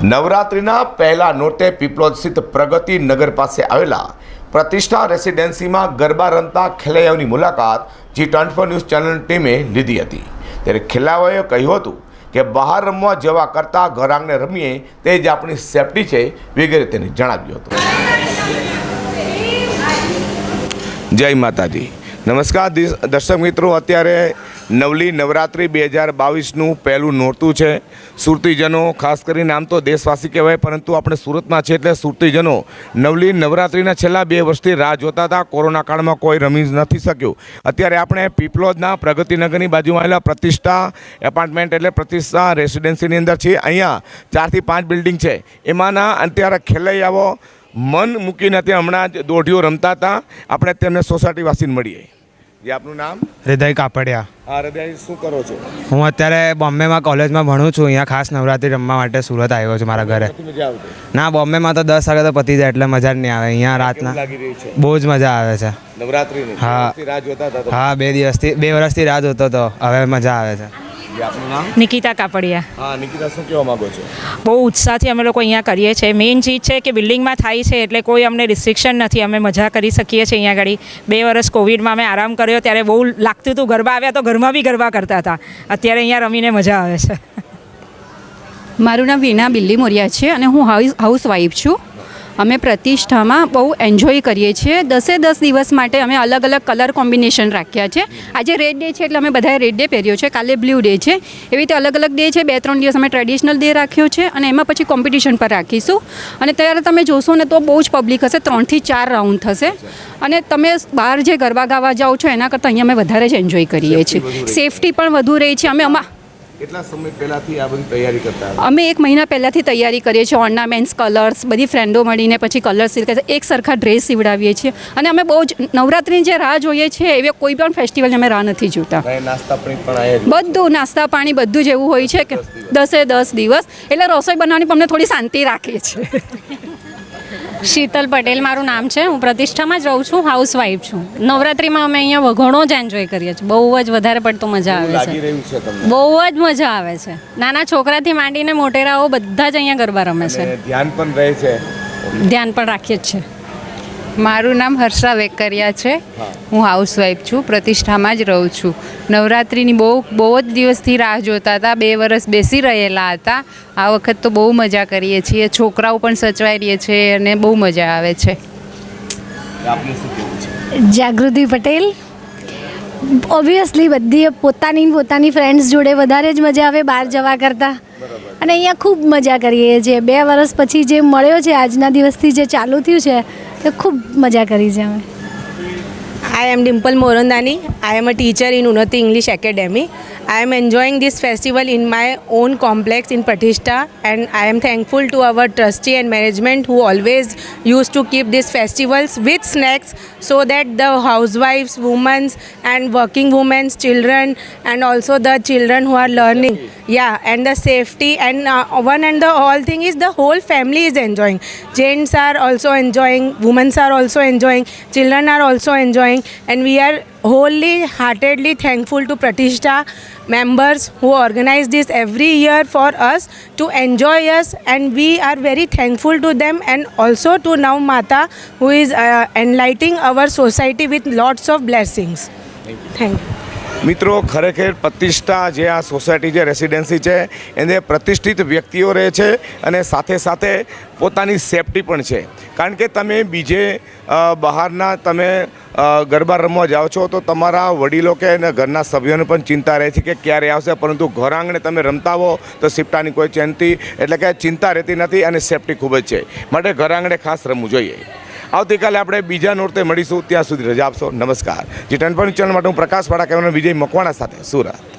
નવરાત્રિના પહેલા નોટે પીપલોદ સ્થિત પ્રગતિ નગર પાસે આવેલા પ્રતિષ્ઠા રેસિડેન્સીમાં ગરબા રમતા ખેલૈયાઓની મુલાકાત G twenty four news channel ટીમે લીધી હતી. ત્યારે ખેલાડીઓએ કહ્યું હતું કે બહાર રમવા જવા કરતાં ઘર રમીએ તે જ આપણી સેફટી છે વગેરે તેને જણાવ્યું હતું. જય માતાજી. નમસ્કાર દર્શક મિત્રો, અત્યારે નવલી નવરાત્રિ બે હજાર બાવીસનું પહેલું નોરતું છે. સુરતીજનો, ખાસ કરીને આમ તો દેશવાસી કહેવાય, પરંતુ આપણે સુરતમાં છે એટલે સુરતીજનો નવલી નવરાત્રિના છેલ્લા બે વર્ષથી રાહ જોતા હતા. કોરોના કાળમાં કોઈ રમી નથી શક્યું. અત્યારે આપણે પીપલોદના પ્રગતિનગરની બાજુમાં આવેલા પ્રતિષ્ઠા એપાર્ટમેન્ટ એટલે પ્રતિષ્ઠા રેસિડેન્સીની અંદર છીએ. અહીંયા ચારથી પાંચ બિલ્ડિંગ છે. એમાંના અત્યારે ખેલૈયાઓ મન મૂકીને ત્યાં હમણાં જ દોઢીઓ રમતા હતા. આપણે તેમને સોસાયટીવાસીને મળીએ. જે આપનું નામ? હૃદય કાપડિયા. હા હૃદય શું કરો છો? હું અત્યારે બોમ્બેમાં કોલેજમાં ભણું છું. અહીંયા ખાસ નવરાત્રી રમવા માટે સુરત આવ્યો છું મારા ઘરે. ના બોમ્બેમાં તો દસ વાગે તો પતી જાય એટલે મજા જ નહીં આવે. અહીંયા રાતના બહુ જ મજા આવે છે. નવરાત્રી હા. હા બે દિવસથી બે વર્ષથી રાહ જોતો હતો. હવે મજા આવે છે. નિકિતા કાપડિયા. હા નિકિતા શું કહેવા માંગો છો? બહુ ઉત્સાહથી અમે લોકો અહીંયા કરીએ છીએ. મેઇન ચીજ છે કે બિલ્ડિંગમાં થાય છે એટલે કોઈ અમને રિસ્ટ્રિક્શન નથી. અમે મજા કરી શકીએ છીએ અહીંયા આગળ બે વર્ષ કોવિડમાં અમે આરામ કર્યો. ત્યારે બહુ લાગતું હતું ગરબા આવ્યા તો ઘરમાં બી ગરબા કરતા હતા. અત્યારે અહીંયા રમીને મજા આવે છે. મારું નામ વીણા બિલ્લી મોરિયા છે અને હું હાઉસ હાઉસવાઈફ છું. અમે પ્રતિષ્ઠામાં બહુ એન્જોય કરીએ છીએ. દસે દસ દિવસ માટે અમે અલગ અલગ કલર કોમ્બિનેશન રાખ્યા છે. આજે રેડ ડે છે એટલે અમે બધાએ રેડ ડે પહેર્યો છે. કાલે બ્લુ ડે છે. એવી રીતે અલગ અલગ ડે છે. બે ત્રણ દિવસ અમે ટ્રેડિશનલ ડે રાખ્યો છે અને એમાં પછી કોમ્પિટિશન પર રાખીશું. અને ત્યારે તમે જોશો ને તો બહુ જ પબ્લિક હશે. ત્રણથી ચાર રાઉન્ડ થશે. અને તમે બહાર જે ગરબા ગાવા જાઓ છો એના કરતાં અહીંયા અમે વધારે જ એન્જોય કરીએ છીએ. સેફટી પણ વધુ રહી છે. અમે અમા કેટલા સમય પહેલાથી આ બધી તૈયારી કરતા અમે એક મહિના પહેલાંથી તૈયારી કરીએ છીએ ઓર્નામેન્ટ્સ કલર્સ બધી ફ્રેન્ડો મળીને પછી કલર્સ એક સરખા ડ્રેસ સીવડાવીએ છીએ. અને અમે બહુ જ નવરાત્રિની જે રાહ જોઈએ છીએ એવી કોઈ પણ ફેસ્ટિવલની અમે રાહ નથી જોતા. બધું નાસ્તા પાણી બધું જ એવું હોય છે કે દસે દસ દિવસ. એટલે રસોઈ બનાવવાની પણ અમને થોડી શાંતિ રાખીએ છીએ શીતલ પટેલ મારું નામ છે. હું પ્રતિષ્ઠામાં જ રહું છું હાઉસવાઈફ છું. નવરાત્રિમાં અમે અહીંયા ઘણો જ એન્જોય કરીએ છીએ. બહુ જ વધારે પડતું મજા આવે છે. બહુ જ મજા આવે છે. નાના છોકરાથી માંડીને મોટેરાઓ બધા જ અહીંયા ગરબા રમે છે. ધ્યાન પણ રહે છે. ધ્યાન પણ રાખીએ જ છે મારું નામ હર્ષા વેકરિયા છે. હું. હાઉસવાઈફ છું પ્રતિષ્ઠામાં જ રહું છું. નવરાત્રિની બહુ બહુ જ દિવસથી રાહ જોતા હતા બે વર્ષ બેસી રહેલા હતા. આ વખત તો બહુ મજા કરીએ છીએ છોકરાઓ પણ સચવાઈ રહીએ છીએ અને બહુ મજા આવે છે. આપનું શું કહેવું છે? જાગૃતિ પટેલ. ઓબ્વિયસલી બધી પોતાની પોતાની ફ્રેન્ડ્સ જોડે વધારે જ મજા આવે બહાર જવા કરતાં. અને અહીંયા ખૂબ મજા કરીએ છીએ. બે વર્ષ પછી જે મળ્યો છે, આજના દિવસથી જે ચાલુ થયું છે તે ખૂબ મજા કરી છે અમે. I am Dimple Morandani. I am a teacher in Unnati English Academy. I am enjoying this festival in my own complex in Pratishtha and I am thankful to our trustee and management who always used to keep these festivals with snacks so that the housewives, women and working women, children and also the children who are learning. Yeah, and the safety and uh, one and the all thing is the whole family is enjoying. Gents are also enjoying, women are also enjoying, children are also enjoying and we are wholly heartedly thankful to Pratishtha members who organize this every year for us to enjoy us and we are very thankful to them and also to Now Mata who is uh, enlightening our society with lots of blessings. Thank you. મિત્રો, ખરેખર પ્રતિષ્ઠા જે આ society જે residency છે, એને પ્રતિષ્ઠિત વ્યક્તિઓ રહે છે અને સાથે સાથે પોતાની સેફટી પણ છે. કારણ કે તમે બીજે બહારના તમે ગરબા રમવા જાઓ છો, તો તમારા વડીલો કે ઘરના સભ્યોને પણ ચિંતા રહે છે કે ક્યારે આવશે, પરંતુ ઘર આંગણે તમે રમતા હો, તો સિપટાની કોઈ ચિંતી, એટલે કે ચિંતા રહેતી નથી અને સેફટી ખૂબ જ છે. માટે ઘર આંગણે ખાસ રમવું જોઈએ. આવતીકાલે આપણે બીજા નોરતે મળીશું. ત્યાં સુધી રજા આપશો. નમસ્કાર. જી ટેન ચેનલ માટે હું પ્રકાશ વાળા કેમેરા વિજય મકવાણા સાથે. સુરત.